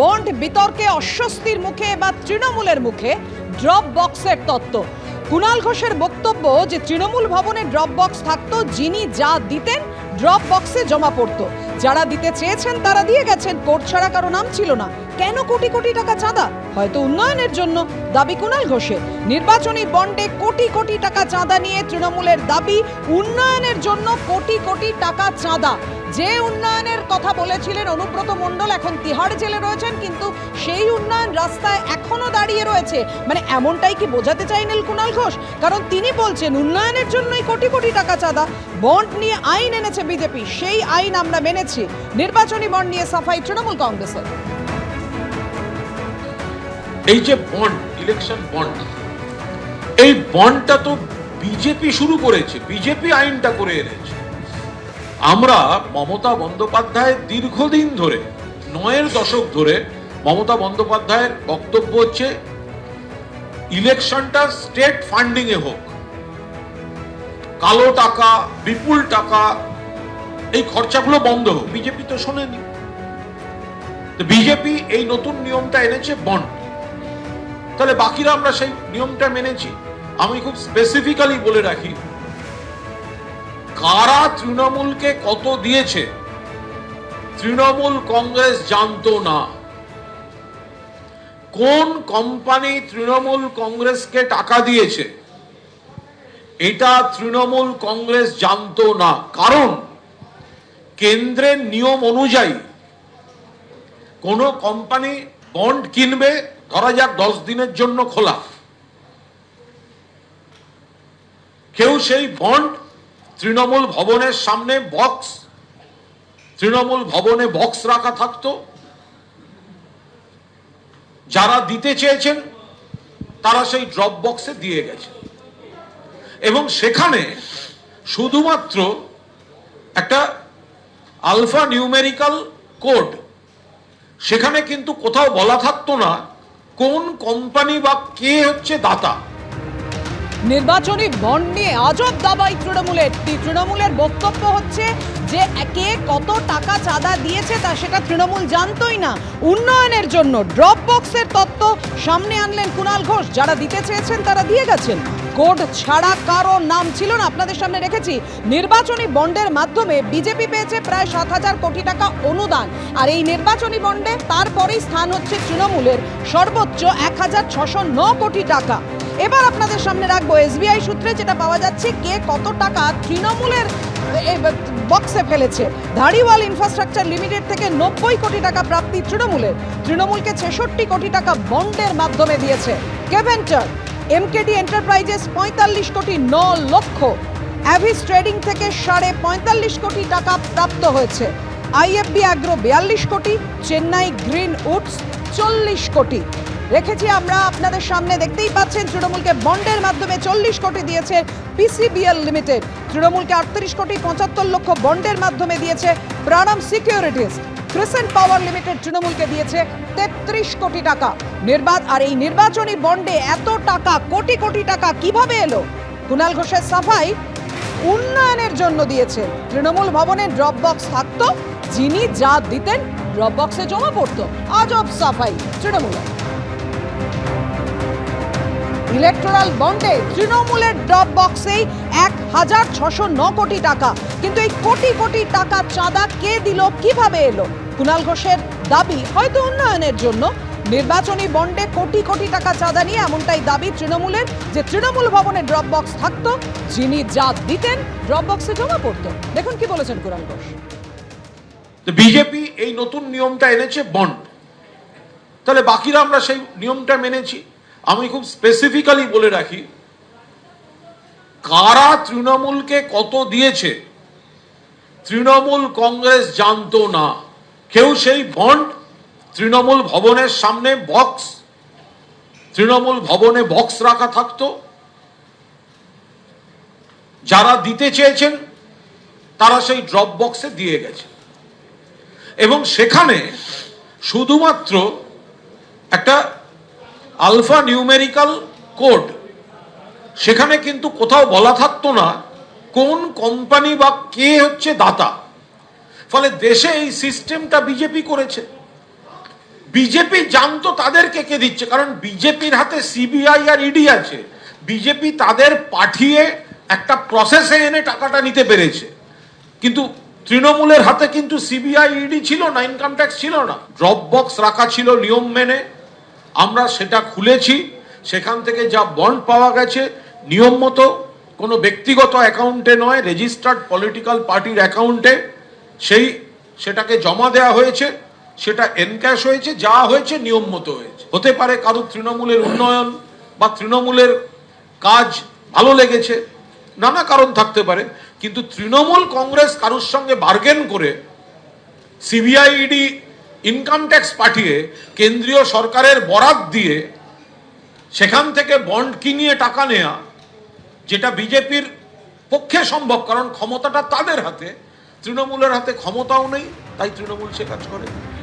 Bond বিতর্কে অস্বস্তির মুখে বা তৃণমূলের মুখে ড্রপ বক্সের তত্ত্ব। কুণাল ঘোষের বক্তব্য যে তৃণমূল ভবনে ড্রপ বক্স থাকতো, যিনি যা দিতেন ড্রপ বক্সে জমা পড়তো। যারা দিতে চেয়েছেন তারা দিয়ে গেছেন, কোর্ট ছাড়া কারও নাম ছিল না। কেন কোটি কোটি টাকা চাঁদা? হয়তো উন্নয়নের জন্য, দাবি কুণাল ঘোষের। নির্বাচনী বন্ডে কোটি কোটি টাকা চাঁদা নিয়ে তৃণমূলের দাবি, উন্নয়নের জন্য কোটি কোটি টাকা চাঁদা। যে উন্নয়নের কথা বলেছিলেন অনুব্রত মণ্ডল, এখন তিহাড় জেলে রয়েছেন, কিন্তু সেই উন্নয়ন রাস্তায় এখনও দাঁড়িয়ে রয়েছে। মানে এমনটাই কি বোঝাতে চাইলেন কুণাল ঘোষ? কারণ তিনি বলছেন, উন্নয়নের জন্যই কোটি কোটি টাকা চাঁদা, বন্ড নিয়ে আইন এনেছে বিজেপি, সেই আইন আমরা মেনেছি। নির্বাচনী বন্ড নিয়ে সাফাই তৃণমূল কংগ্রেসের। এই যে বন্ড ইলেকশন বন্ড, এই বন্ডটা তো বিজেপি শুরু করেছে, বিজেপি আইনটা করে এনেছে। আমরা মমতা বন্দ্যোপাধ্যায়ের দীর্ঘদিন ধরে, নয়ের দশক ধরে মমতা বন্দ্যোপাধ্যায়ের বক্তব্য হচ্ছে, ইলেকশনটা স্টেট ফান্ডিং এ হোক। কালো টাকা, বিপুল টাকা, এই খরচাগুলো বন্ধ হোক। বিজেপি তো শোনেনি। তো বিজেপি এই নতুন নিয়মটা এনেছে বন্ড। তাহলে বাকিরা আমরা সেই নিয়মটা মেনেছি। আমি খুব স্পেসিফিক্যালি বলে রাখি কারা তৃণমূলকে কত দিয়েছে? তৃণমূল কংগ্রেস জানতো না। কোন কোম্পানি তৃণমূল কংগ্রেসকে টাকা দিয়েছে? এটা তৃণমূল কংগ্রেস জানতো না। কারণ, কেন্দ্রের নিয়ম অনুযায়ী কোনো কোম্পানি বন্ড কিনবে, ধরা যাক দশ দিনের জন্য খোলা। কেউ সেই বন্ড তৃণমূল ভবনের সামনে বক্স তৃণমূল ভবনে বক্স রাখা থাকতো। যারা দিতে চেয়েছেন, তারা সেই ড্রপ বক্সে দিয়ে গেছে। এবং সেখানে শুধুমাত্র একটা আলফা নিউমেরিক্যাল কোড সেখানে কিন্তু কোথাও বলা থাকতো না কোন কোম্পানি বা কে হচ্ছে দাতা। নির্বাচনী বন্ড নিয়ে আজব দাবাই তৃণমূলের তৃণমূলের বক্তব্য হচ্ছে যে কে কত টাকা চাঁদা দিয়েছে তা সেটা তৃণমূল জানতই না। উন্নয়নের জন্য ড্রপ বক্সের তত্ত্ব সামনে আনলেন কুণাল ঘোষ। যারা দিতে চেয়েছেন তারা দিয়ে গেছেন। কোড ছাড়া কারও নাম ছিল না। আপনাদের সামনে রেখেছি, নির্বাচনী বন্ডের মাধ্যমে বিজেপি পেয়েছে প্রায় সাত হাজার কোটি টাকা অনুদান। আর এই নির্বাচনী বন্ডে তারপরেই স্থান হচ্ছে তৃণমূলের সর্বোচ্চ এক হাজার ছশো ন কোটি টাকা। এবার আপনাদের সামনে রাখব এসবিআই সূত্রে, যেটা পাওয়া যাচ্ছে কে কত টাকা তৃণমূলের বক্সে ফেলেছে। ধারিওয়াল ইনফ্রাস্ট্রাকচার লিমিটেড থেকে নব্বই কোটি টাকা প্রাপ্তি তৃণমূলের। তৃণমূলকে ছেষট্টি কোটি টাকা বন্ডের মাধ্যমে দিয়েছে। কেভেন্টার এমকেডি এন্টারপ্রাইজেস পঁয়তাল্লিশ কোটি ন লক্ষ। অ্যাভিস ট্রেডিং থেকে সাড়ে পঁয়তাল্লিশ কোটি টাকা প্রাপ্ত হয়েছে। আইএফবি অ্যাগ্রো বিয়াল্লিশ কোটি চেন্নাই গ্রিন উডস চল্লিশ কোটি। রেখেছি আমরা আপনাদের সামনে। দেখতেই পাচ্ছেন, তৃণমূলকে বন্ডের মাধ্যমে চল্লিশ কোটি দিয়েছে পিসিবিএল লিমিটেড। তৃণমূলকে আটত্রিশ কোটি পঁচাত্তর লক্ষ বন্ডের মাধ্যমে দিয়েছে প্রাণম সিকিউরিটিস ক্রিসেন্ট পাওয়ার লিমিটেড তৃণমূলকে দিয়েছে তেত্রিশ কোটি টাকা। নির্বাচ আর এই নির্বাচনী বন্ডে এত টাকা, কোটি কোটি টাকা কীভাবে এলো? কুণাল ঘোষের সাফাই উন্নয়নের জন্য দিয়েছে। তৃণমূল ভবনে ড্রপ বক্স থাকতো, যিনি যা দিতেন, ড্রপ বক্সে জমা পড়তো। আজব সাফাই তৃণমূলের। ইলেকট্রাল বন্ডে তৃণমূলের ড্রপ বক্সেই এক হাজার ছশো ন কোটি টাকা। কিন্তু এই কোটি কোটি টাকা চাঁদা কে দিল, কীভাবে এলো? কুণাল ঘোষের দাবি হয়তো উন্নয়নের জন্য। নির্বাচনী বন্ডে কোটি কোটি টাকা চাঁদা নিয়ে এমনটাই দাবি তৃণমূলের, যে তৃণমূল ভবনে ড্রপ বক্স থাকতো, যিনি যা দিতেন, ড্রপ বক্সে জমা পড়তো। দেখুন কি বলেছেন কুণাল ঘোষ। বিজেপি এই নতুন নিয়মটা এনেছে বন্ড। তাহলে বাকিরা আমরা সেই নিয়মটা মেনেছি। আমি খুব স্পেসিফিক্যালি বলে রাখি, কারা তৃণমূলকে কত দিয়েছে, তৃণমূল কংগ্রেস জানতো না। কেউ সেই বন্ড তৃণমূল ভবনের সামনে বক্স, তৃণমূল ভবনে বক্স রাখা থাকতো। যারা দিতে চেয়েছেন, তারা সেই ড্রপ বক্সে দিয়ে গেছে। এবং সেখানে শুধুমাত্র একটা আলফা নিউমেরিক্যাল কোড। সেখানে কিন্তু কোথাও বলা থাকতো না কোন কোম্পানি বা কে হচ্ছে দাতা। ফলে দেশে এই সিস্টেমটা বিজেপি করেছে। বিজেপি জানতো তাদেরকে কে দিচ্ছে, কারণ বিজেপির হাতে সিবিআই আর ইডি আছে। বিজেপি তাদের পাঠিয়ে একটা প্রসেসে এনে টাকাটা নিতে পেরেছে। কিন্তু তৃণমূলের হাতে কিন্তু সিবিআই, ইডি ছিল না ইনকাম ট্যাক্স ছিল না। ড্রপ বক্স রাখা ছিল নিয়ম মেনে। আমরা সেটা খুলেছি, সেখান থেকে যা বন্ড পাওয়া গেছে, নিয়ম মতো, কোনো ব্যক্তিগত অ্যাকাউন্টে নয় রেজিস্টার্ড পলিটিক্যাল পার্টির অ্যাকাউন্টে, সেই সেটাকে জমা দেওয়া হয়েছে, সেটা এনক্যাশ হয়েছে, যা হয়েছে নিয়ম মতো হয়েছে। হতে পারে কারও তৃণমূলের উন্নয়ন বা তৃণমূলের কাজ ভালো লেগেছে, নানা কারণ থাকতে পারে, কিন্তু তৃণমূল কংগ্রেস কারোর সঙ্গে বার্গেন করে সিবিআই ইডি ইনকাম ট্যাক্স পাঠিয়ে কেন্দ্রীয় সরকারের বরাত দিয়ে সেখান থেকে বন্ড কিনিয়ে টাকা নেয়া, যেটা বিজেপির পক্ষে সম্ভব, কারণ ক্ষমতাটা তাদের হাতে, তৃণমূলের হাতে ক্ষমতাও নেই, তাই তৃণমূল সে কাজ করে।